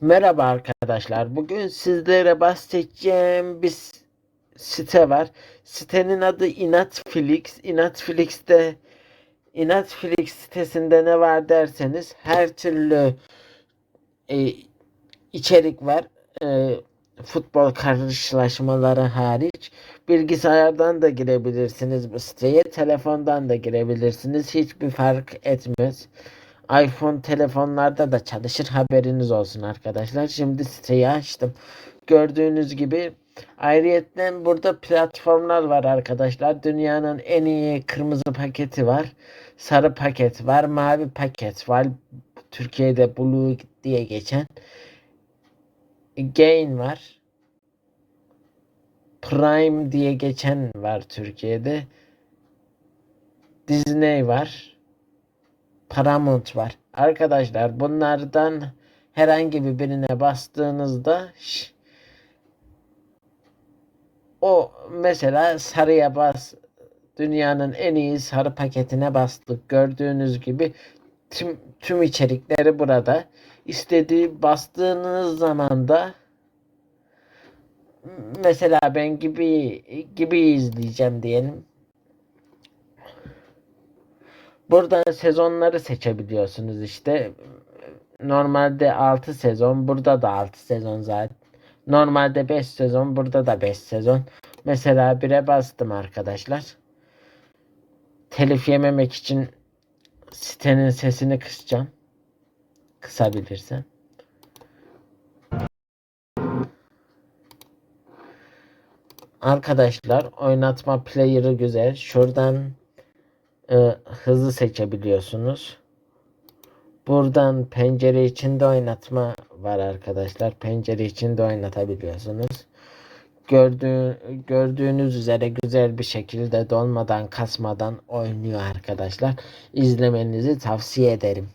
Merhaba arkadaşlar. Bugün sizlere bahsedeceğim bir site var. Sitenin adı Inatflix. Inatflix'te Inatflix sitesinde ne var derseniz her türlü e, içerik var. E, futbol karşılaşmaları hariç. Bilgisayardan da girebilirsiniz bu siteye. Telefondan da girebilirsiniz. Hiçbir fark etmez iPhone telefonlarda da çalışır haberiniz olsun arkadaşlar. Şimdi siteyi açtım. Gördüğünüz gibi ayrıyetten burada platformlar var arkadaşlar. Dünyanın en iyi kırmızı paketi var. Sarı paket var. Mavi paket var. Türkiye'de Blue diye geçen. Gain var. Prime diye geçen var Türkiye'de. Disney var. Paramount var. Arkadaşlar bunlardan herhangi bir birine bastığınızda ş- o mesela sarıya bas dünyanın en iyi sarı paketine bastık. Gördüğünüz gibi tüm, tüm içerikleri burada. İstediği bastığınız zaman da mesela ben gibi gibi izleyeceğim diyelim. Buradan sezonları seçebiliyorsunuz işte. Normalde 6 sezon, burada da 6 sezon zaten. Normalde 5 sezon, burada da 5 sezon. Mesela 1'e bastım arkadaşlar. Telif yememek için sitenin sesini kısacağım. Kısabilirsem. Arkadaşlar oynatma player'ı güzel. Şuradan e, hızlı seçebiliyorsunuz. Buradan pencere içinde oynatma var arkadaşlar. Pencere içinde oynatabiliyorsunuz. Gördüğü, gördüğünüz üzere güzel bir şekilde dolmadan kasmadan oynuyor arkadaşlar. İzlemenizi tavsiye ederim.